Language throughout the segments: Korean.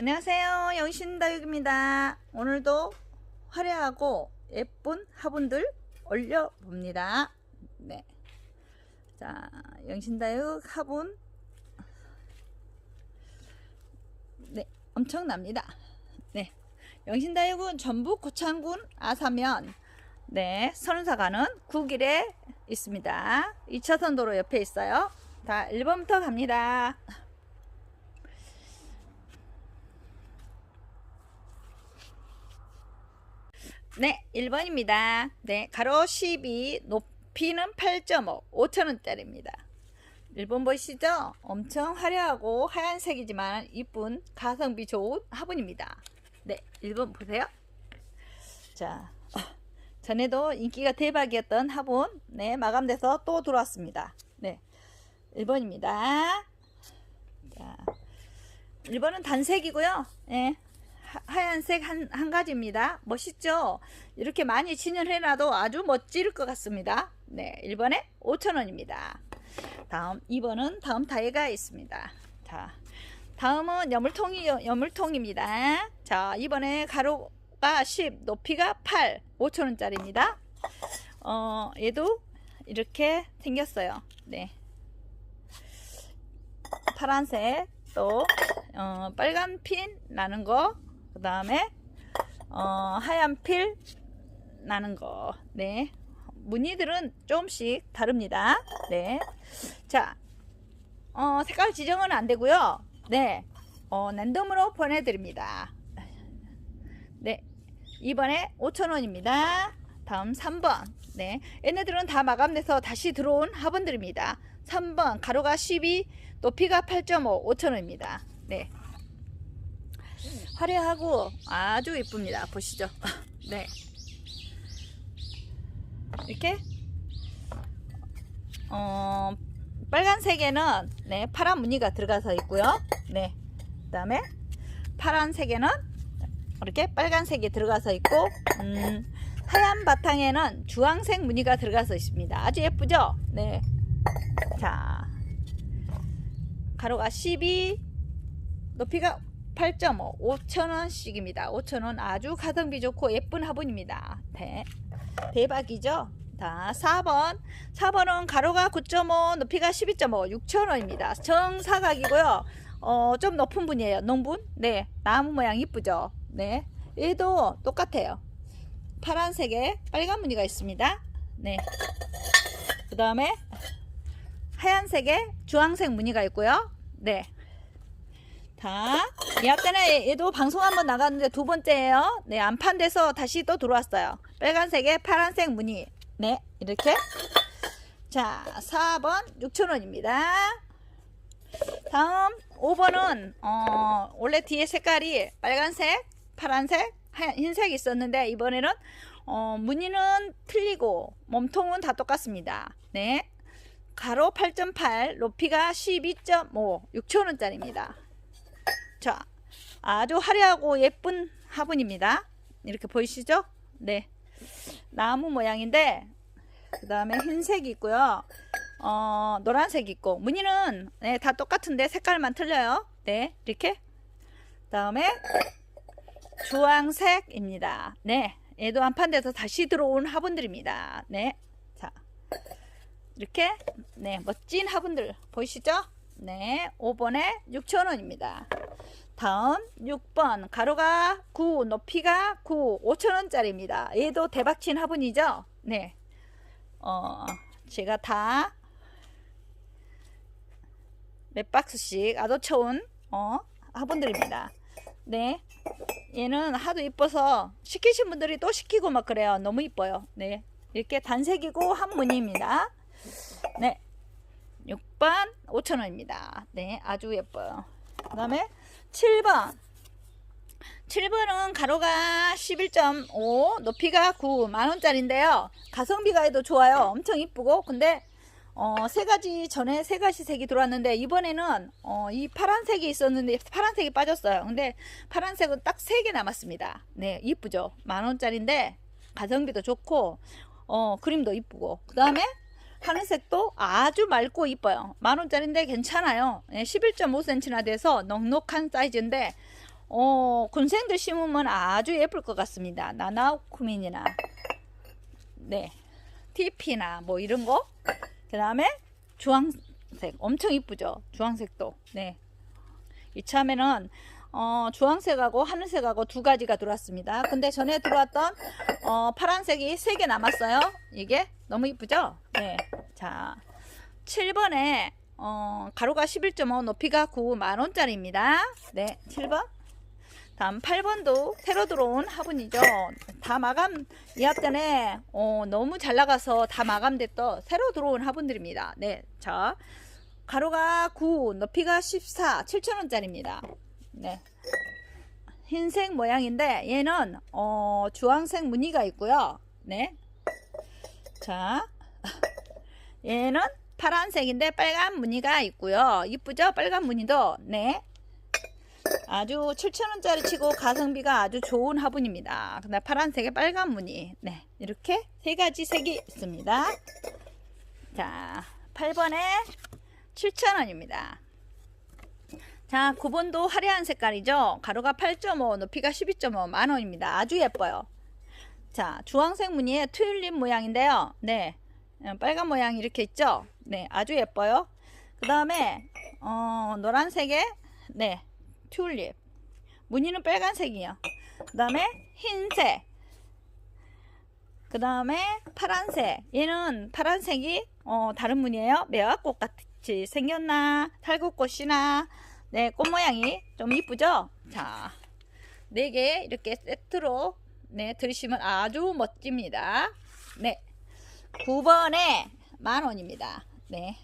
안녕하세요. 영신다육입니다. 오늘도 화려하고 예쁜 화분들 올려봅니다. 네. 자, 영신다육 화분. 네, 엄청납니다. 네. 영신다육은 전북 고창군 아사면, 네, 선운사 가는 9길에 있습니다. 2차선 도로 옆에 있어요. 자, 1번부터 갑니다. 네, 1번입니다. 네, 가로 12, 높이는 8.5, 5천원짜리입니다. 1번 보시죠? 엄청 화려하고 하얀색이지만 이쁜 가성비 좋은 화분입니다. 네, 1번 보세요. 자, 어, 전에도 인기가 대박이었던 화분, 네, 마감돼서 또 들어왔습니다. 네, 1번입니다. 자, 1번은 단색이고요. 네, 하- 하얀색 한, 한 가지입니다. 멋있죠? 이렇게 많이 진열해놔도 아주 멋질 것 같습니다. 네, 1번에 5,000원입니다. 다음 2번은 다음 타이가 있습니다. 자, 다음은 여물통이 여물통입니다. 자, 이번에 가로가 10, 높이가 8, 5,000원짜리입니다. 어, 얘도 이렇게 생겼어요. 네. 파란색 또 어, 빨간 핀 나는 거, 그 다음에 어, 하얀 필 나는 거, 네. 무늬들은 조금씩 다릅니다. 네. 자, 어, 색깔 지정은 안 되고요. 네. 어, 랜덤으로 보내드립니다. 네. 이번에 5,000원입니다. 다음 3번. 네. 얘네들은 다 마감돼서 다시 들어온 화분들입니다. 3번 가로가 12, 높이가 8.5, 5,000원입니다. 네. 화려하고 아주 이쁩니다. 보시죠. 네. 이렇게 어, 빨간색에는 네, 파란 무늬가 들어가서 있고요. 네. 그다음에 파란색에는 이렇게 빨간색이 들어가서 있고 음, 하얀 바탕에는 주황색 무늬가 들어가서 있습니다. 아주 예쁘죠? 네. 자. 가로가 12, 높이가 8.5, 5,000원씩입니다. 5,000원 아주 가성비 좋고 예쁜 화분입니다. 네. 대박이죠? 자, 4번. 4번은 가로가 9.5, 높이가 12.5, 6,000원입니다. 정사각이고요. 어, 좀 높은 분이에요. 농분? 네. 나무 모양 이쁘죠? 네. 얘도 똑같아요. 파란색에 빨간 무늬가 있습니다. 네. 그 다음에 하얀색에 주황색 무늬가 있고요. 네. 자, 예약전에 얘도 방송 한번 나갔는데 두 번째예요. 네, 안 판돼서 다시 또 들어왔어요. 빨간색에 파란색 무늬. 네, 이렇게. 자, 4번 6,000원입니다. 다음 5번은 어, 원래 뒤에 색깔이 빨간색, 파란색, 흰색이 있었는데 이번에는 어, 무늬는 틀리고 몸통은 다 똑같습니다. 네. 가로 8.8, 높이가 12.5, 6,000원짜리입니다. 자, 아주 화려하고 예쁜 화분입니다. 이렇게 보이시죠? 네. 나무 모양인데, 그 다음에 흰색이 있고요. 어, 노란색 있고, 무늬는 네, 다 똑같은데 색깔만 틀려요. 네, 이렇게. 그 다음에 주황색입니다. 네. 얘도 한판돼서 다시 들어온 화분들입니다. 네. 자. 이렇게 네 멋진 화분들 보이시죠? 네 5번에 6,000원입니다. 다음 6번 가로가 9 높이가 9 5,000원짜리입니다. 얘도 대박친 화분이죠? 네 어, 제가 다 몇 박스씩 아도쳐온 어, 화분들입니다. 네 얘는 하도 이뻐서 시키신 분들이 또 시키고 막 그래요. 너무 이뻐요. 네 이렇게 단색이고 한 무늬입니다. 네. 6번 5,000원입니다. 네, 아주 예뻐요. 그 다음에 7번. 7번은 가로가 11.5, 높이가 9, 만원짜리인데요. 가성비가 해도 좋아요. 엄청 이쁘고. 근데, 어, 세 가지, 전에 세 가지 색이 들어왔는데, 이번에는, 어, 이 파란색이 있었는데, 파란색이 빠졌어요. 근데, 파란색은 딱 세 개 남았습니다. 네, 이쁘죠? 만원짜리인데, 가성비도 좋고, 어, 그림도 이쁘고. 그 다음에, 하늘색도 아주 맑고 이뻐요. 만원짜리인데 괜찮아요. 11.5cm나 돼서 넉넉한 사이즈인데 어, 군생들 심으면 아주 예쁠 것 같습니다. 나나쿠민이나 네. TP나 뭐 이런 거. 그 다음에 주황색 엄청 이쁘죠. 주황색도. 네. 이참에는 어, 주황색하고 하늘색하고 두 가지가 들어왔습니다. 근데 전에 들어왔던 어, 파란색이 세 개 남았어요. 이게 너무 이쁘죠? 네. 자, 7번에 어, 가로가 11.5, 높이가 9, 만원짜리입니다. 네, 7번. 다음 8번도 새로 들어온 화분이죠. 다 마감 이합 전에 어, 너무 잘 나가서 다 마감됐던 새로 들어온 화분들입니다. 네, 자 가로가 9, 높이가 14, 7천원짜리입니다. 네. 흰색 모양인데 얘는 어, 주황색 무늬가 있고요. 네. 자 얘는 파란색인데 빨간 무늬가 있고요. 이쁘죠? 빨간 무늬도 네. 아주 7,000원짜리 치고 가성비가 아주 좋은 화분입니다. 근데 파란색에 빨간 무늬. 네. 이렇게 세 가지 색이 있습니다. 자, 8번에 7,000원입니다. 자, 9번도 화려한 색깔이죠. 가로가 8.5, 높이가 12.5 만원입니다. 아주 예뻐요. 자, 주황색 무늬의 튤립 모양인데요. 네. 어, 빨간 모양 이렇게 있죠. 네, 아주 예뻐요. 그 다음에 어, 노란색에 네, 튤립. 무늬는 빨간색이요. 그 다음에 흰색. 그 다음에 파란색. 얘는 파란색이 어, 다른 무늬예요. 매화꽃 같이 생겼나? 탈곡꽃이나? 네, 꽃 모양이 좀 이쁘죠? 자, 네 개 이렇게 세트로 네, 들으시면 아주 멋집니다. 네. 9번에 만 원입니다. 네.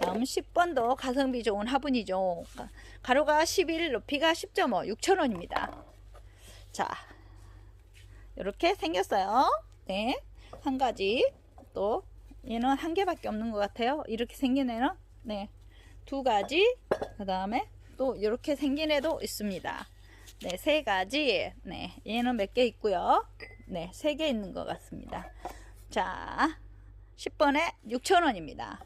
다음 10번도 가성비 좋은 화분이죠. 가로가 11, 높이가 10.5, 6,000원입니다. 자, 이렇게 생겼어요. 네. 한 가지. 또, 얘는 한 개밖에 없는 것 같아요. 이렇게 생긴 애는, 네. 두 가지. 그 다음에 또 이렇게 생긴 애도 있습니다. 네, 세 가지. 네, 얘는 몇 개 있고요. 네, 세 개 있는 것 같습니다. 자, 10번에 6,000원입니다.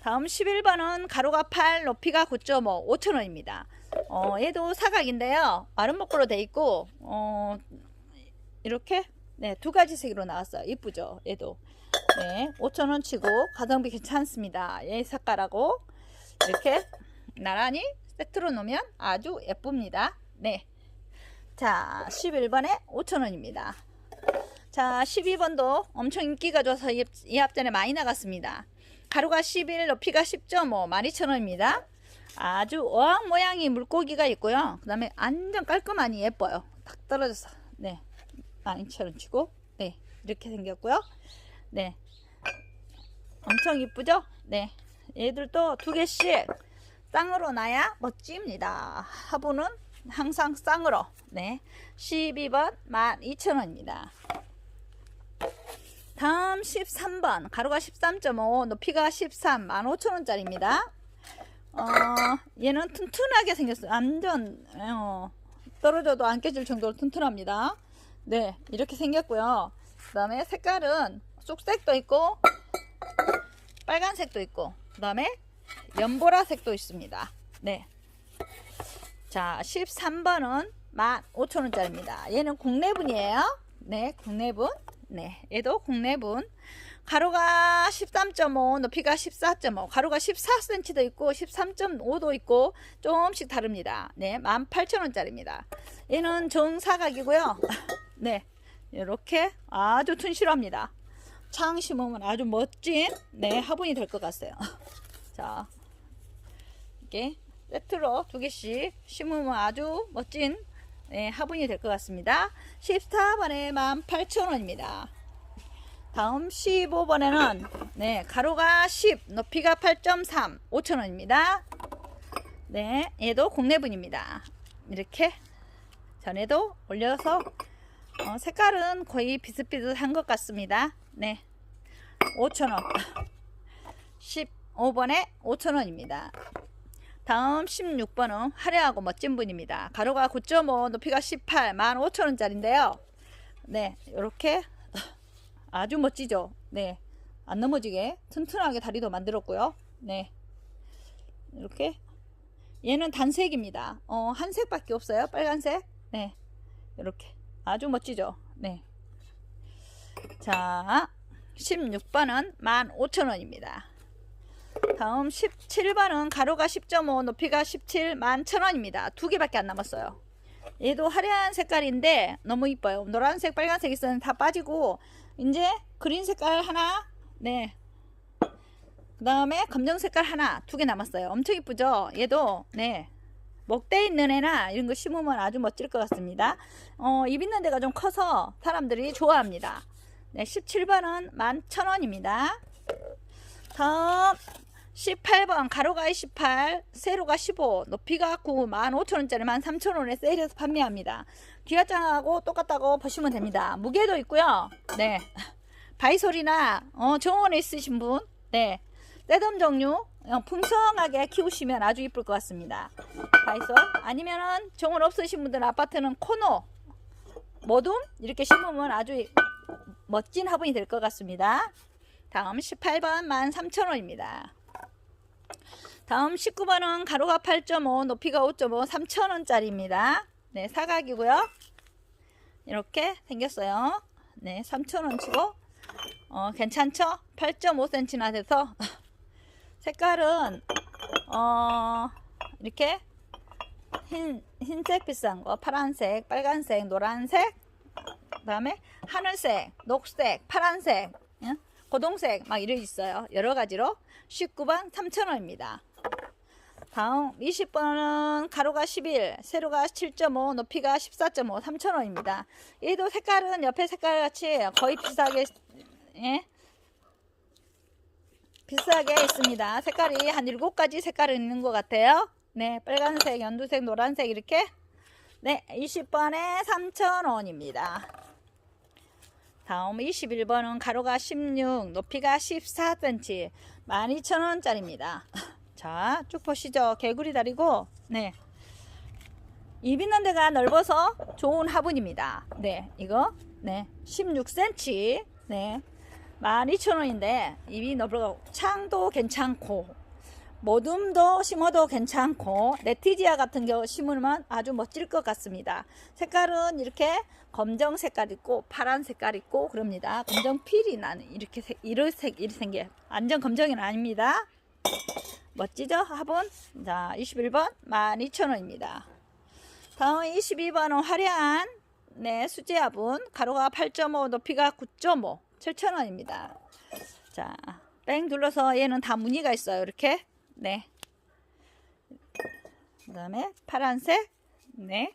다음 11번은 가로가 8, 높이가 9.5, 5,000원입니다. 어, 얘도 사각인데요. 아름목으로 돼 있고, 어, 이렇게, 네, 두 가지 색으로 나왔어요. 이쁘죠? 얘도. 네, 5,000원 치고 가성비 괜찮습니다. 얘 색깔하고 이렇게 나란히 세트로 놓으면 아주 예쁩니다. 네. 자, 11번에 5,000원입니다. 자, 12번도 엄청 인기가 좋아서 이, 이 앞전에 많이 나갔습니다. 가로가 11, 높이가 10.5, 12,000원입니다. 아주 어항 모양의 물고기가 있고요. 그 다음에 완전 깔끔하니 예뻐요. 탁 떨어져서. 네. 12,000원 치고. 네. 이렇게 생겼고요. 네. 엄청 이쁘죠? 네. 얘들도 두 개씩 쌍으로 놔야 멋집니다. 화분은 항상 쌍으로. 네. 12번 12,000원입니다. 다음 13번 가로가 13.5 높이가 13 15,000원짜리입니다 어, 얘는 튼튼하게 생겼어요 완전 어, 떨어져도 안 깨질 정도로 튼튼합니다 네 이렇게 생겼고요 그 다음에 색깔은 쑥색도 있고 빨간색도 있고 그 다음에 연보라색도 있습니다 네. 자 13번은 15,000원짜리입니다 얘는 국내분이에요 네 국내분 네, 얘도 국내분. 가로가 13.5, 높이가 14.5, 가로가 14cm도 있고 13.5도 있고 조금씩 다릅니다. 네, 18,000원짜리입니다. 얘는 정사각이고요. 네, 이렇게 아주 튼실합니다. 창 심으면 아주 멋진 네 화분이 될 것 같아요. 자, 이게 세트로 두 개씩 심으면 아주 멋진 네, 화분이 될 것 같습니다. 14번에 18,000원입니다. 다음 15번에는 네, 가로가 10, 높이가 8.3, 5,000원입니다. 네, 얘도 국내분입니다. 이렇게 전에도 올려서 어, 색깔은 거의 비슷비슷한 것 같습니다. 네, 5,000원. 15번에 5,000원입니다. 다음 16번은 화려하고 멋진 분입니다. 가로가 9.5, 높이가 18, 15,000원짜리인데요. 네, 이렇게 아주 멋지죠. 네, 안 넘어지게 튼튼하게 다리도 만들었고요. 네, 이렇게 얘는 단색입니다. 어, 한 색밖에 없어요. 빨간색. 네. 이렇게. 아주 멋지죠? 네. 자, 16번은 15,000원입니다. 다음 17번은 가로가 10.5, 높이가 17, 11,000원입니다. 두 개밖에 안 남았어요. 얘도 화려한 색깔인데 너무 이뻐요. 노란색, 빨간색 있었는데 다 빠지고 이제 그린 색깔 하나, 네. 그 다음에 검정 색깔 하나, 두 개 남았어요. 엄청 이쁘죠? 얘도 네. 목대 있는 애나 이런 거 심으면 아주 멋질 것 같습니다. 어, 입 있는 데가 좀 커서 사람들이 좋아합니다. 네, 17번은 11,000원입니다. 다음 18번 가로가 28, 세로가 15, 높이가 9, 15,000원짜리 13,000원에 세일해서 판매합니다. 기아장하고 똑같다고 보시면 됩니다. 무게도 있고요. 네. 바이솔이나 어, 정원에 있으신 분, 네. 떼덤 종류 어, 풍성하게 키우시면 아주 이쁠 것 같습니다. 바이솔 아니면은 정원 없으신 분들 아파트는 코너 모둠 이렇게 심으면 아주 멋진 화분이 될 것 같습니다. 다음 18번 13,000원입니다. 다음 19번은 가로가 8.5, 높이가 5.5, 3,000원짜리입니다. 네, 사각이고요. 이렇게 생겼어요. 네, 3,000원 치고 어, 괜찮죠? 8.5cm나 돼서 색깔은 어, 이렇게 흰, 흰색 비싼 거, 파란색, 빨간색, 노란색, 그 다음에 하늘색, 녹색, 파란색, 예? 고동색 막 이래 있어요. 여러 가지로 19번 3,000원입니다. 다음 20번은 가로가 11, 세로가 7.5, 높이가 14.5, 3,000원입니다. 얘도 색깔은 옆에 색깔 같이 거의 비슷하게 예? 비슷하게 있습니다. 색깔이 한 7가지 색깔이 있는 것 같아요. 네, 빨간색, 연두색, 노란색 이렇게 네, 20번에 3,000원입니다. 다음 21번은 가로가 16, 높이가 14cm, 12,000원짜리입니다. 자, 쭉 보시죠. 개구리 다리고, 네. 입 있는 데가 넓어서 좋은 화분입니다. 네, 이거, 네. 16cm, 네. 12,000원인데, 입이 넓어, 창도 괜찮고, 모둠도 심어도 괜찮고 네티지아 같은 경우 심으면 아주 멋질 것 같습니다. 색깔은 이렇게 검정 색깔 있고 파란 색깔 있고 그럽니다. 검정 필이 나는 이렇게 색, 이런 색 이렇게 생겨. 완전 검정은 아닙니다. 멋지죠? 화분. 자, 21번 12,000원입니다. 다음 22번은 화려한 네, 수제 화분. 가로가 8.5, 높이가 9.5, 7,000원입니다. 자, 뺑 둘러서 얘는 다 무늬가 있어요. 이렇게. 네. 그 다음에 파란색, 네.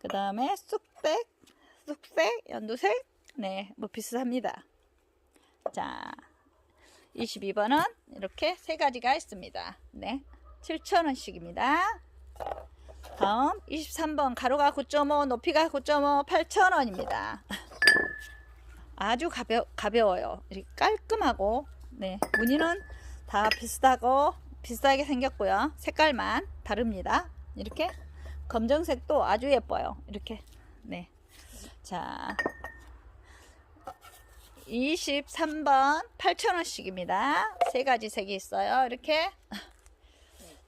그 다음에 쑥색, 쑥색, 연두색, 네, 뭐 비슷합니다. 자, 22번은 이렇게 세 가지가 있습니다. 네, 7,000원씩입니다. 다음 23번 가로가 9.5, 높이가 9.5, 8,000원입니다. 아주 가벼, 가벼워요. 이렇게 깔끔하고, 네, 무늬는 다 비슷하고 비슷하게 생겼고요. 색깔만 다릅니다. 이렇게 검정색도 아주 예뻐요. 이렇게 네. 자 23번 8,000원씩입니다. 세 가지 색이 있어요. 이렇게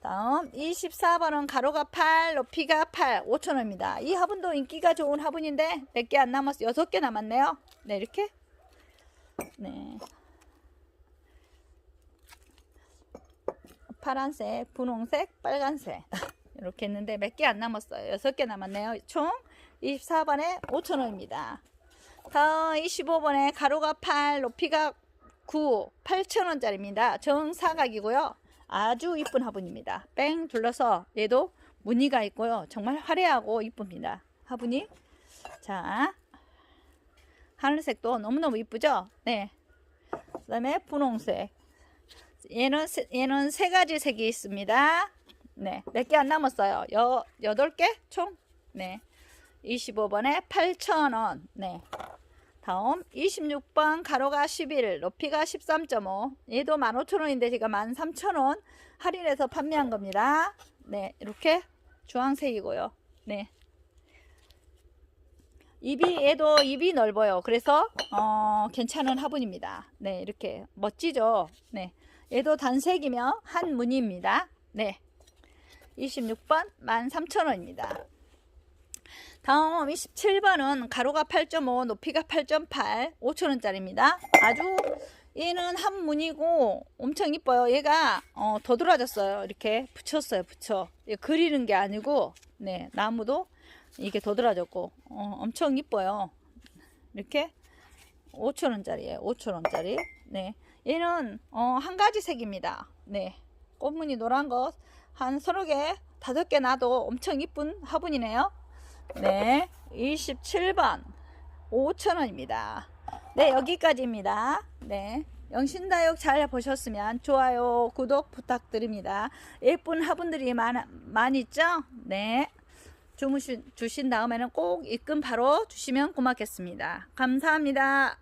다음 24번은 가로가 8, 높이가 8, 5,000원입니다. 이 화분도 인기가 좋은 화분인데 몇 개 안 남았어요. 6개 남았네요. 네, 이렇게 네. 파란색, 분홍색, 빨간색 이렇게 했는데 몇 개 안 남았어요. 6개 남았네요. 총 24번에 5,000원입니다. 다음 25번에 가로가 8, 높이가 9, 8,000원짜리입니다. 정사각이고요. 아주 이쁜 화분입니다. 뺑 둘러서 얘도 무늬가 있고요. 정말 화려하고 이쁩니다. 화분이. 자, 하늘색도 너무너무 이쁘죠? 네. 그 다음에 분홍색. 얘는 세, 얘는 세 가지 색이 있습니다. 네, 몇 개 안 남았어요. 여 여덟 개 총. 네, 25번에 8,000원. 네. 다음 26번 가로가 11, 높이가 13.5. 얘도 15,000원인데 제가 13,000원 할인해서 판매한 겁니다. 네, 이렇게 주황색이고요. 네. 입이 얘도 입이 넓어요. 그래서 어, 괜찮은 화분입니다. 네, 이렇게 멋지죠. 네. 얘도 단색이며 한 무늬입니다. 네. 26번 13,000원입니다. 다음 27번은 가로가 8.5 높이가 8.8 5천원짜리입니다. 아주 얘는 한문이고 엄청 이뻐요. 얘가 어, 도드라졌어요. 이렇게 붙였어요 붙여. 얘 그리는 게 아니고 네 나무도 이게 도드라졌고 어, 엄청 이뻐요. 이렇게 5천원짜리예요 5천원짜리. 네 얘는 어, 한 가지 색입니다. 네 꽃무늬 노란 거한 서너 개 다섯 개 놔도 엄청 이쁜 화분이네요 네, 27번 5,000원입니다. 네, 여기까지입니다. 네. 영신다육 잘 보셨으면 좋아요, 구독 부탁드립니다. 예쁜 화분들이 많, 많이 있죠? 네. 주무신, 주신 다음에는 꼭 입금 바로 주시면 고맙겠습니다. 감사합니다.